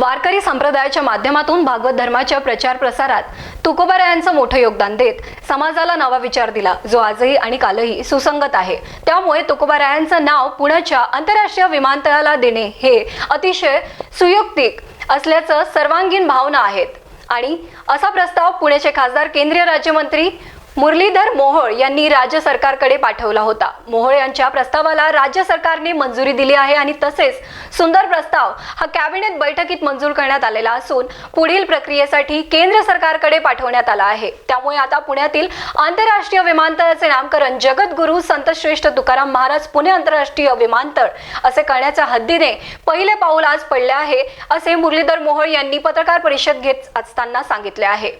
वारकरी संप्रदायाच्या माध्यमातून भागवत धर्माच्या प्रचार प्रसारात तुकोबारा यांचं मोठं योगदान देत समाजाला नवा विचार दिला जो आजही आणि कालही सुसंगत आहे. त्यामुळे तुकोबारायांचं नाव पुण्याच्या आंतरराष्ट्रीय विमानतळाला देणे हे अतिशय सुयुक्तिक असल्याचं सर्वांगीण भावना आहेत. आणि असा प्रस्ताव पुण्याचे खासदार केंद्रीय राज्यमंत्री मुरलीधर मोहोळ यांनी राज्य सरकारकडे पाठवला होता. मोहोळ यांच्या प्रस्तावाला राज्य सरकारने मंजुरी दिली आहे आणि तसेच सुंदर प्रस्ताव हा कॅबिनेट बैठकीत मंजूर करण्यात आलेला असून पुढील प्रक्रियेसाठी केंद्र सरकारकडे पाठवण्यात आला आहे. त्यामुळे आता पुण्यातील आंतरराष्ट्रीय विमानतळाचे नामकरण जगद्गुरू संतश्रेष्ठ तुकाराम महाराज पुणे आंतरराष्ट्रीय विमानतळ असे करण्याच्या हद्दीने पहिले पाऊल आज पडले आहे असे मुरलीधर मोहोळ यांनी पत्रकार परिषद घेत असताना सांगितले आहे.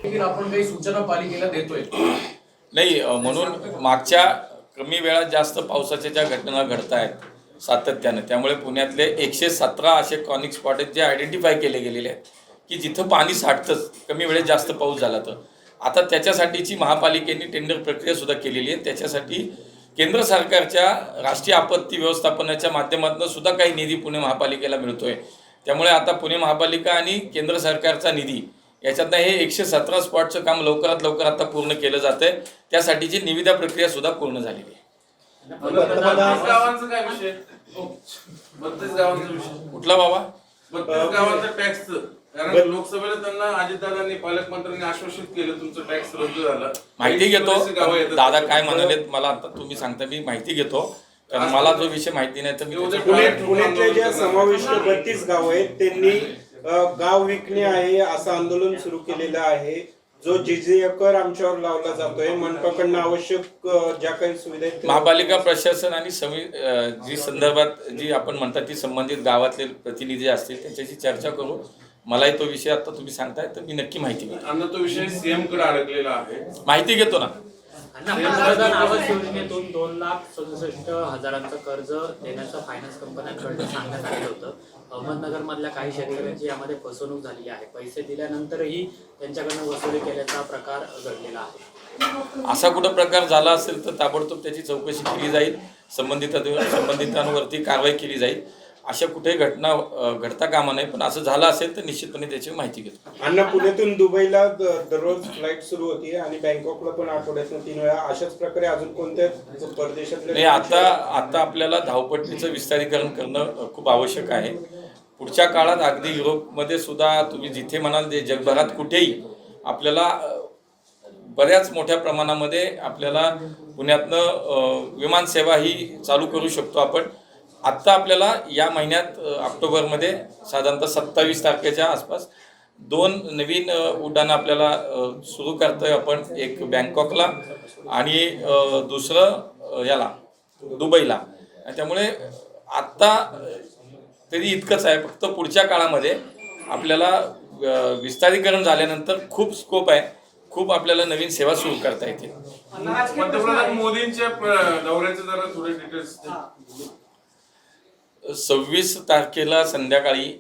नाही म्हणून मागच्या कमी वेळात जास्त पावसाच्या ज्या घटना घडत आहेत सातत्यानं त्यामुळे पुण्यातले एकशे सतरा असे कॉनिक स्पॉट आहेत जे आयडेंटिफाय केले गेलेले आहेत की जिथं पाणी साठतंच कमी वेळेत जास्त पाऊस झाला तर. आता त्याच्यासाठीची महापालिकेने टेंडर प्रक्रिया सुद्धा केलेली आहे त्याच्यासाठी केंद्र सरकारच्या राष्ट्रीय आपत्ती व्यवस्थापनाच्या माध्यमातून सुद्धा काही निधी पुणे महापालिकेला मिळतोय. त्यामुळे आता पुणे महापालिका आणि केंद्र सरकारचा निधी याच्यातनं हे एकशे सतरा स्पॉटचं काम लवकरात लवकर आता पूर्ण केलं जातंय. त्यासाठीची निविदा प्रक्रिया सुद्धा पूर्ण झालेली आहे. बत्तीस गावांचा काय विषय? बत्तीस गावांचा विषय. कुठला बाबा? कारण लोकसभेला त्यांना अजितदादांनी पालकमंत्र्यांनी आश्वासित केलं तुमचं टॅक्स रद्द झाला. माहिती घेतो. दादा काय म्हणालेत मला आता तुम्ही सांगता मी माहिती घेतो. कारण मला जो विषय माहिती नाही तर मी उद्या त्याच्या- पुणे पुण्यातल्या ज्या समाविष्ट बत्तीस गाव आहेत त्यांनी गाव विकणे आहे असं आंदोलन सुरू केलेलं आहे. जो जिजिया कर आमच्यावर लावला जातोय मनपाकडनं आवश्यक ज्या काही सुविधा आहेत त्या- महापालिका प्रशासन आणि समी अं, जी संदर्भात जी आपण म्हणतात ती संबंधित गावातले प्रतिनिधी असतील त्यांच्याशी चर्चा करू. मलाही तो विषय आता तुम्ही सांगताय तर मी नक्की माहिती घेतो. अन्न तो विषय सीएमकडे अडकलेला आहे. माहिती घेतो ना. पंतप्रधान आवास योजनेतून दोन लाख सदुसष्ट हजारांचं कर्ज देण्याचं फायनान्स कंपन्यांकडनं सांगण्यात आलेलं होतं. अहमदनगर मधल्या काही शेतकऱ्यांची यामध्ये फसवणूक झाली आहे. पैसे दिल्यानंतरही त्यांच्याकडनं वसुली केल्याचा प्रकार घडलेला आहे. असा कुठं प्रकार झाला असेल तर ताबडतोब त्याची चौकशी केली जाईल. संबंधित संबंधितांवरती कारवाई केली जाईल. अशा कुठेही घटना घडता कामा नये पण असं झालं असेल तर निश्चितपणे त्याची माहिती घेतो. अण्णा पुण्यातून दुबईला दररोज फ्लाईट सुरू होती आणि बँकॉकला पण आठवड्यातून तीन वेळा. अशाच प्रकारे अजून कोणत्या नाही परदेशातल्या आता आता आपल्याला धावपट्टीचं विस्तारीकरण करणं खूप आवश्यक आहे. पुढच्या काळात अगदी युरोपमध्ये सुद्धा तुम्ही जिथे म्हणाल ते जगभरात कुठेही आपल्याला बऱ्याच मोठ्या प्रमाणामध्ये आपल्याला पुण्यातनं विमानसेवा ही चालू करू शकतो आपण. आत्ता आपल्याला या महिन्यात ऑक्टोबरमध्ये साधारणतः सत्तावीस तारखेच्या आसपास दोन नवीन उड्डाणं आपल्याला सुरू करतोय आपण. एक बँकॉकला आणि दुसरं याला दुबईला. त्यामुळे आत्ता तरी इतकंच आहे. फक्त पुढच्या काळामध्ये आपल्याला विस्तारीकरण झाल्यानंतर खूप स्कोप आहे. खूप आपल्याला नवीन सेवा सुरू करता येतील. पंतप्रधान मोदींच्या दौऱ्याचे जरा थोडे डिटेल्स सव्वीस तारखेला संध्याकाळी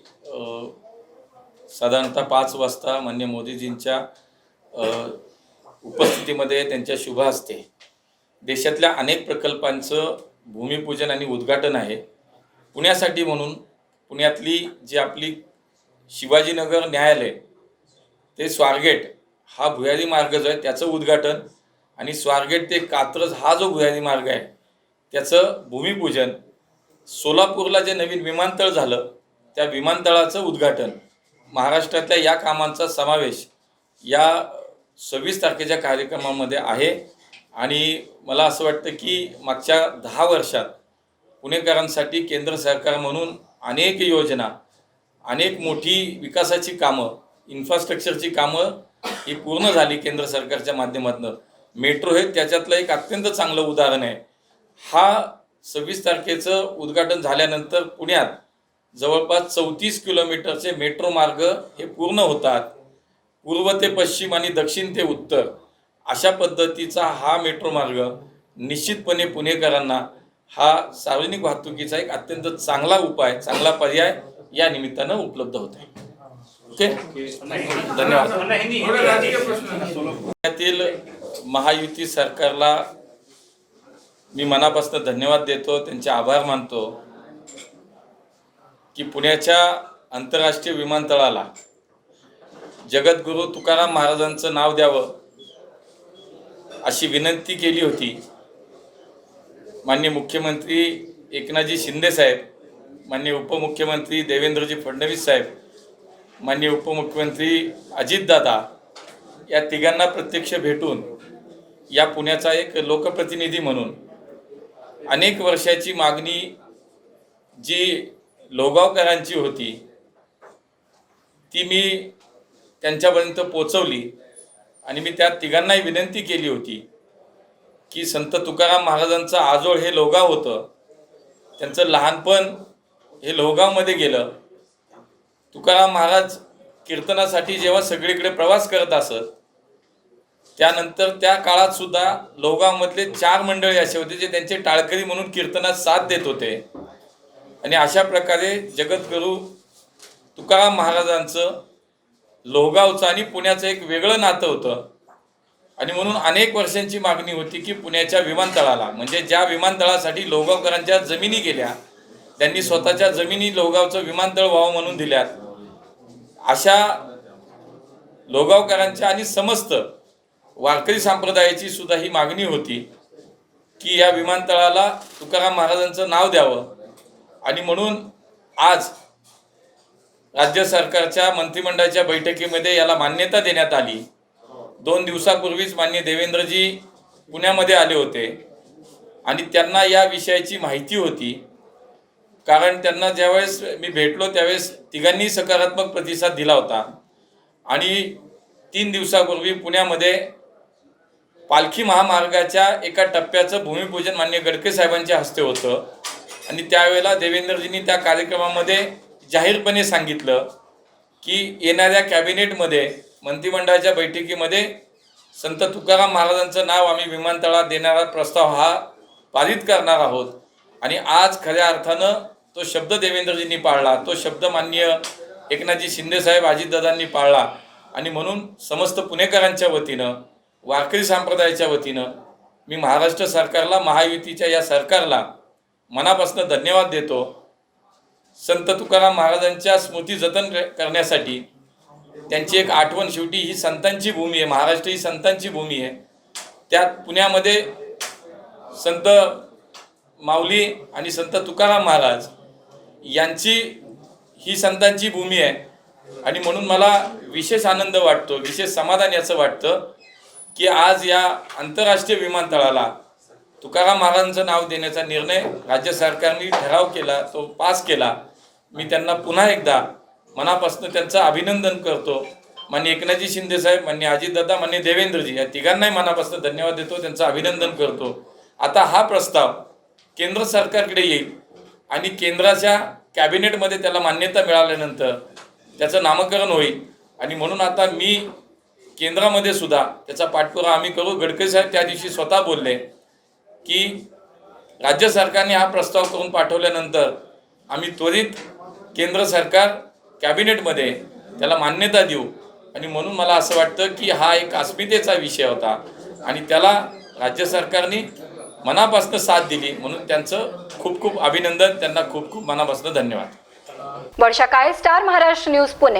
साधारणतः पाच वाजता मान्य मोदीजींच्या उपस्थितीमध्ये त्यांच्या शुभ असते देशातल्या अनेक प्रकल्पांचं भूमिपूजन आणि उद्घाटन आहे. पुण्यासाठी म्हणून पुण्यातली जी आपली शिवाजीनगर न्यायालय ते स्वारगेट हा भुयारी मार्ग जो आहे त्याचं उद्घाटन आणि स्वारगेट ते कात्रज हा जो भुयारी मार्ग आहे त्याचं भूमिपूजन सोलापूरला जे नवीन विमानतळ झालं त्या विमानतळाचं उद्घाटन. महाराष्ट्रातल्या या कामांचा समावेश या सव्वीस तारखेच्या कार्यक्रमामध्ये आहे. आणि मला असं वाटतं की मागच्या दहा वर्षात पुणेकरांसाठी केंद्र सरकार म्हणून अनेक योजना अनेक मोठी विकासाची कामं इन्फ्रास्ट्रक्चरची कामं ही पूर्ण झाली केंद्र सरकारच्या माध्यमातून. मेट्रो हे त्याच्यातलं एक अत्यंत चांगलं उदाहरण आहे. हा सव्वीस तारखेचं उद्घाटन झाल्यानंतर पुण्यात जवळपास चौतीस किलोमीटरचे मेट्रो मार्ग हे पूर्ण होतात. पूर्व ते पश्चिम आणि दक्षिण ते उत्तर. अशा पद्धतीचा हा मेट्रो मार्ग निश्चितपणे पुणेकरांना हा सार्वजनिक वाहतुकीचा एक अत्यंत चांगला उपाय चांगला पर्याय या निमित्तानं उपलब्ध होत आहे. ओके? धन्यवाद. पुण्यातील महायुती सरकारला मी मनापासून धन्यवाद देतो त्यांचे आभार मानतो की पुण्याच्या आंतरराष्ट्रीय विमानतळाला जगद्गुरू तुकाराम महाराजांचं नाव द्यावं अशी विनंती केली होती. माननीय मुख्यमंत्री एकनाथजी शिंदे साहेब माननीय उपमुख्यमंत्री देवेंद्रजी फडणवीस साहेब माननीय उपमुख्यमंत्री अजितदादा या तिघांना प्रत्यक्ष भेटून या पुण्याचा एक लोकप्रतिनिधी म्हणून अनेक वर्षाची मागणी जी लोगावकरांची होती ती मी त्यांच्यापर्यंत पोचवली आणि मी त्या तिघांनाही विनंती केली होती की संत तुकाराम महाराजांचं आजोळ हे लोगाव होतं. त्यांचं लहानपण हे लोगावमध्ये गेलं. तुकाराम महाराज कीर्तनासाठी जेव्हा सगळीकडे प्रवास करत असत त्यानंतर त्या काळात सुद्धा लोगावमधले चार मंडळी असे होते जे त्यांचे टाळकरी म्हणून कीर्तनात साथ देत होते. आणि अशा प्रकारे जगद्गुरू तुकाराम महाराजांचं लोहगावचं आणि पुण्याचं एक वेगळं नातं होतं. आणि म्हणून अनेक वर्षांची मागणी होती की पुण्याच्या विमानतळाला म्हणजे ज्या विमानतळासाठी लोहगावकरांच्या जमिनी गेल्या त्यांनी स्वतःच्या जमिनी लोहगावचं विमानतळ व्हावं म्हणून दिल्यात. अशा लोहगावकरांच्या आणि समस्त वारकरी संप्रदायाची सुद्धा ही मागणी होती की या विमानतळाला तुकाराम महाराजांचं नाव द्यावं. आणि म्हणून आज राज्य सरकारच्या मंत्रिमंडळाच्या बैठकीमध्ये याला मान्यता देण्यात आली. दोन दिवसापूर्वीच मान्य देवेंद्रजी पुण्यामध्ये आले होते. आणि त्यांना या विषयाची माहिती होती. कारण त्यांना ज्यावेळेस मी भेटलो त्यावेळेस तिघांनी सकारात्मक प्रतिसाद दिला होता. आणि तीन दिवसापूर्वी पुण्यामध्ये पालखी महामार्गाच्या एका टप्प्याचं भूमिपूजन मान्य गडकरी साहेबांच्या हस्ते होतं. आणि त्यावेळेला देवेंद्रजींनी त्या कार्यक्रमामध्ये जाहीरपणे सांगितलं की येणाऱ्या कॅबिनेटमध्ये मंत्रिमंडळाच्या बैठकीमध्ये संत तुकाराम महाराजांचं नाव आम्ही विमानतळात देणारा प्रस्ताव हा पारित करणार आहोत. आणि आज खऱ्या अर्थानं तो शब्द देवेंद्रजींनी पाळला तो शब्द मान्य एकनाथजी शिंदेसाहेब अजितदादांनी पाळला. आणि म्हणून समस्त पुणेकरांच्या वतीनं वारकरी संप्रदायाच्या वतीनं मी महाराष्ट्र सरकारला महायुतीच्या या सरकारला मनापासून धन्यवाद देतो. संत तुकाराम महाराजांच्या स्मृती जतन करण्यासाठी त्यांची एक आठवण शेवटी ही संतांची भूमी आहे. महाराष्ट्र ही संतांची भूमी आहे. त्यात पुण्यामध्ये संत माऊली आणि संत तुकाराम महाराज यांची ही संतांची भूमी आहे. आणि म्हणून मला विशेष आनंद वाटतो विशेष समाधान याचं वाटतं. की आज या आंतरराष्ट्रीय विमानतळाला तुकाराम महाराजांचं नाव देण्याचा निर्णय राज्य सरकारने ठराव केला तो पास केला. मी त्यांना पुन्हा एकदा मनापासून त्यांचं अभिनंदन करतो. मान्य एकनाथजी शिंदेसाहेब मान्य अजितदादा मान्य देवेंद्रजी या तिघांनाही मनापासून धन्यवाद देतो त्यांचं अभिनंदन करतो. आता हा प्रस्ताव केंद्र सरकारकडे येईल आणि केंद्राच्या कॅबिनेटमध्ये त्याला मान्यता मिळाल्यानंतर त्याचं नामकरण होईल. आणि म्हणून आता मी केंद्रामध्ये सुद्धा त्याचा पाठपुरावा आम्ही करू. गडकरी साहेब त्या दिवशी स्वतः बोलले की राज्य सरकारने हा प्रस्ताव करून पाठवल्यानंतर आम्ही त्वरित केंद्र सरकार कॅबिनेटमध्ये त्याला मान्यता देऊ. आणि म्हणून मला असं वाटतं की हा एक अस्मितेचा विषय होता. आणि त्याला राज्य सरकारने मनापासून साथ दिली. म्हणून त्यांचं खूप खूप अभिनंदन. त्यांना खूप खूप मनापासून धन्यवाद. वर्षा काय स्टार महाराष्ट्र न्यूज पुणे?